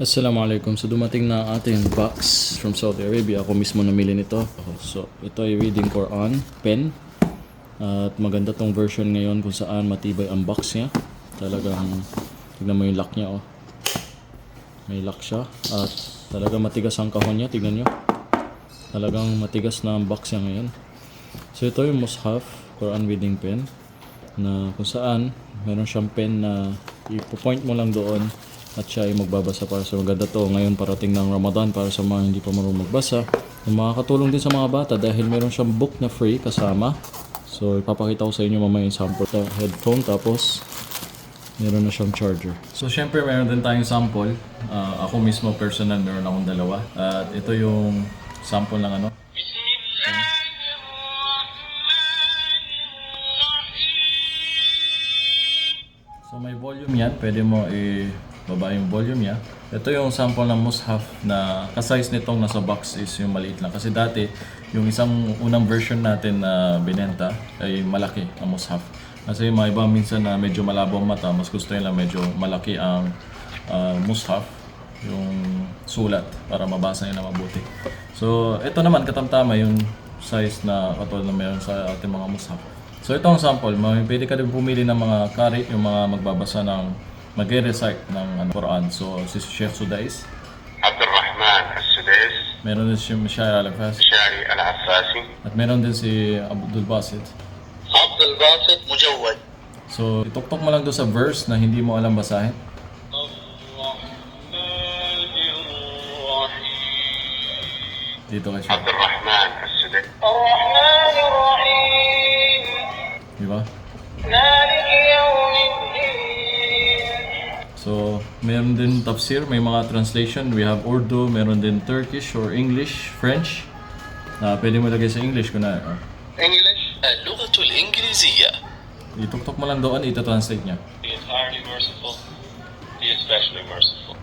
Assalamualaikum. So dumating na ang ating box from Saudi Arabia. Ako mismo namili nito. So ito ay reading Quran pen. At maganda tong version ngayon kung saan matibay ang box niya. Talagang tignan mo yung lock niya oh. May lock siya at talagang matigas ang kahon niya. Tignan nyo. Talagang matigas na ang box niya ngayon. So ito yung Mushaf Quran reading pen na kung saan meron siyang pen na ipo-point mo lang doon at siya ay magbabasa para sa maganda to. Ngayon parating ng Ramadan para sa mga hindi pa marunong magbasa. Yung makakatulong din sa mga bata dahil meron siyang book na free kasama. So ipapakita ko sa inyo mamaya yung sample sa headphone. Tapos meron na siyang charger. So syempre meron din tayong sample. Ah, ako mismo personal meron akong dalawa. At ito yung sample ng ano? So may volume yan, pwede mo i-baba yung volume niya. Ito yung sample ng mushaf na ka-size nitong nasa box is yung maliit lang. Kasi dati, yung isang unang version natin na binenta ay malaki ang mushaf. Kasi yung mga iba minsan na medyo malabo ang mata, mas gusto nila medyo malaki ang ah, mushaf, yung sulat para mabasa nila mabuti. So ito naman katamtama yung size na katulad na meron sa ating mga mushaf. So ito ang sample, may pwede ka din pumili ng mga kari, yung mga magbabasa ng magre-recite ng ano, Quran. So, si Sheikh Sudais. Abdurrahman Al-Sudais. Meron din si Shari Al-Affasi. Shari Al-Affasi. At meron din si Abdul Basit. Abdul Basit Mujawad. So, ituktok mo lang doon sa verse na hindi mo alam basahin. Dito ka siya. Abdurrahman Al-Sudais. meron din tafsir, may mga translation. We have Urdu, meron din Turkish or English, French. Na pwede mo lagay sa English kung na. oh. English اللغة الإنجليزية Ituktok mo lang doon, ito-translate niya. the entirely merciful, the especially merciful.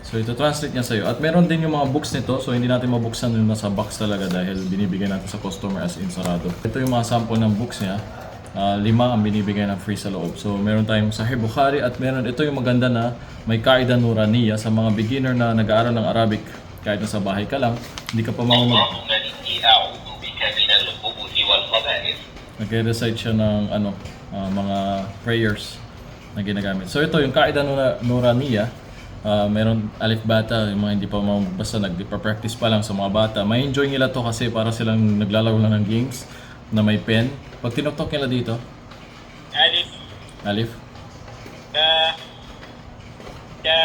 So, ito-translate niya sa'yo. At meron din yung mga books nito, so hindi natin mabuksan yung nasa box talaga dahil binibigay natin sa customer as in sarado. Ito yung mga sample ng books niya. uh, lima ang binibigay ng free sa loob. So meron tayong Sahih Bukhari at meron ito yung maganda na may Kaida Nuraniya sa mga beginner na nag-aaral ng Arabic kahit na sa bahay ka lang, hindi ka pa mamamag... Nag-recite siya ng ano, uh, mga prayers na ginagamit. So ito yung Kaida Nuraniya, uh, meron alif bata, yung mga hindi pa mga basta nagpa-practice pa lang sa mga bata. May enjoy nila to kasi para silang naglalaro lang ng games na may pen. Pag tinuktok nila dito, Alif, alif, da, da,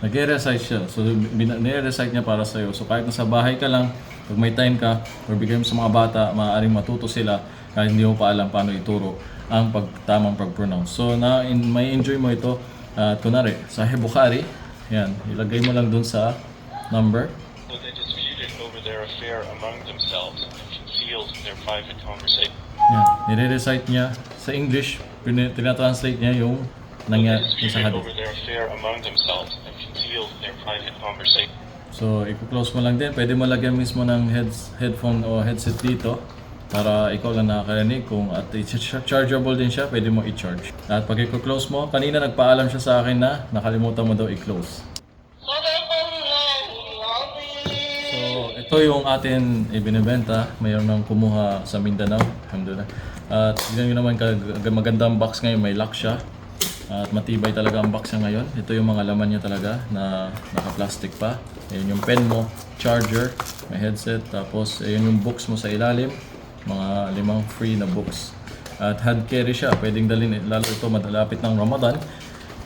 nagre-recite siya. So bin- nire-recite niya para sa'yo. So kahit nasa bahay ka lang, pag may time ka, or bigay mo sa mga bata, maaaring matuto sila kahit hindi mo pa alam paano ituro ang pag, tamang pag-pronounce. So na in, may enjoy mo ito. At kunwari, Sahih Bukhari, yan, ilagay mo lang dun sa number. so they disputed over their affair among themselves and concealed their private conversation. Yan, nire-recite niya sa English, pin- tinatranslate niya yung nangyari sa hadith. over their affair among themselves and concealed their private conversation. So, i-close mo lang din. Pwede mo lagyan mismo ng heads, headphone o headset dito para ikaw lang nakakarinig kung at chargeable din siya, pwede mo i-charge. At pag i-close mo, kanina nagpaalam siya sa akin na nakalimutan mo daw i-close. Ito yung atin ibinibenta. Mayroon nang kumuha sa Mindanao. Alhamdulillah. At tignan nyo naman, magandang box ngayon. May lock siya. At matibay talaga ang box niya ngayon. Ito yung mga laman niya talaga na naka-plastic pa. Ayan yung pen mo, charger, may headset. Tapos, ayan yung books mo sa ilalim. Mga limang free na books. At hand carry siya. Pwedeng dalhin, lalo ito madalapit ng Ramadan.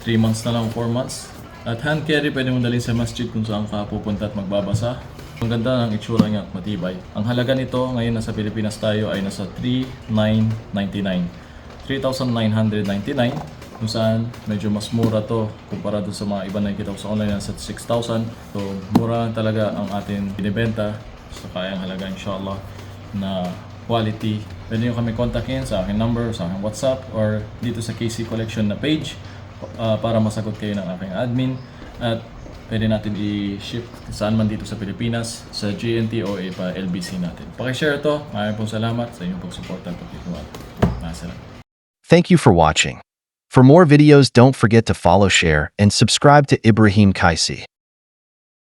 3 months na lang, 4 months. At hand carry, pwede mo dalhin sa masjid kung saan ka pupunta at magbabasa. Ang ganda ng itsura niya at matibay. Ang halaga nito ngayon nasa Pilipinas tayo ay nasa 3,999. 3,999 kung saan medyo mas mura to kumpara doon sa mga iba na nakikita ko sa online nasa 6,000. So mura talaga ang atin binibenta sa kayang halaga inshallah na quality. Pwede nyo kami kontakin sa aking number, sa aking WhatsApp or dito sa KC Collection na page uh, para masagot kayo ng aking admin at pwede natin i-ship saan man dito sa Pilipinas sa GNT o ipa LBC natin. Pakishare ito. Maraming pong salamat sa inyong pagsuporta at pagkikuwala. Masalam. Thank you for watching. For more videos, don't forget to follow, share, and subscribe to Ibrahim Kaisi.